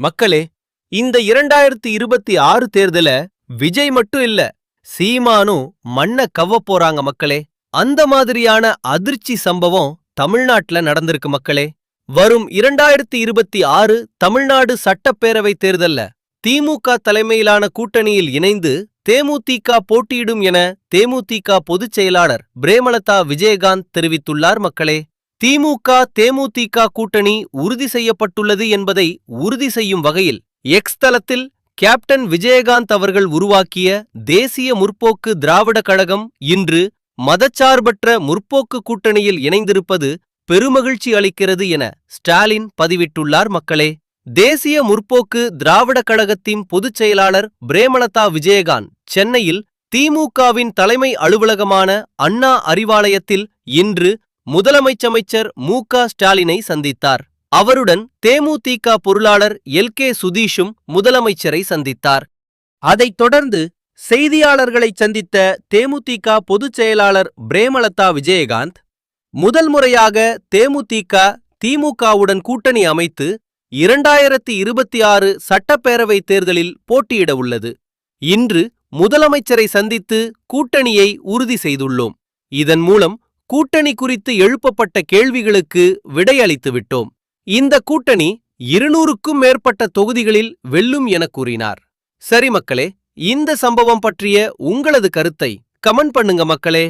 மக்களே இந்த இரண்டாயிரத்தி இருபத்தி ஆறு தேர்தல விஜய் மட்டும் இல்ல சீமானும் மண்ண கவ்வ போறாங்க மக்களே. அந்த மாதிரியான அதிர்ச்சி சம்பவம் தமிழ்நாட்டுல நடந்திருக்கு மக்களே. வரும் இரண்டாயிரத்தி இருபத்தி ஆறு தமிழ்நாடு சட்டப்பேரவை தேர்தல்ல திமுக தலைமையிலான கூட்டணியில் இணைந்து தேமுதிக போட்டியிடும் என தேமுதிக பொதுச் செயலாளர் பிரேமலதா விஜயகாந்த் தெரிவித்துள்ளார் மக்களே. திமுக தேமுதிக கூட்டணி உறுதி செய்யப்பட்டுள்ளது என்பதை உறுதி செய்யும் வகையில் எக்ஸ் தளத்தில் கேப்டன் விஜயகாந்த் அவர்கள் உருவாக்கிய தேசிய முற்போக்கு திராவிட கழகம் இன்று மதச்சார்பற்ற முற்போக்கு கூட்டணியில் இணைந்திருப்பது பெருமகிழ்ச்சி அளிக்கிறது என ஸ்டாலின் பதிவிட்டுள்ளார் மக்களே. தேசிய முற்போக்கு திராவிட கழகத்தின் பொதுச் செயலாளர் பிரேமலதா விஜயகாந்த் சென்னையில் திமுகவின் தலைமை அலுவலகமான அண்ணா அறிவாலயத்தில் இன்று முதலமைச்சமைச்சர் மு க ஸ்டாலினை சந்தித்தார். அவருடன் தேமுதிக பொருளாளர் எல். கே. சுதீஷும் முதலமைச்சரை சந்தித்தார். அதைத் தொடர்ந்து செய்தியாளர்களை சந்தித்த தேமுதிக பொதுச் செயலாளர் பிரேமலதா விஜயகாந்த் முதல் முறையாக தேமுதிக திமுகவுடன் கூட்டணி அமைத்து இரண்டாயிரத்தி இருபத்தி ஆறு சட்டப்பேரவை தேர்தலில் போட்டியிட உள்ளது. இன்று முதலமைச்சரை சந்தித்து கூட்டணியை உறுதி செய்துள்ளோம். இதன் மூலம் கூட்டணி குறித்து எழுப்பப்பட்ட கேள்விகளுக்கு விடையளித்து விட்டோம். இந்த கூட்டணி இருநூறுக்கும் மேற்பட்ட தொகுதிகளில் வெல்லும் என கூறினார். சரி மக்களே இந்த சம்பவம் பற்றிய உங்களது கருத்தை கமெண்ட் பண்ணுங்க மக்களே.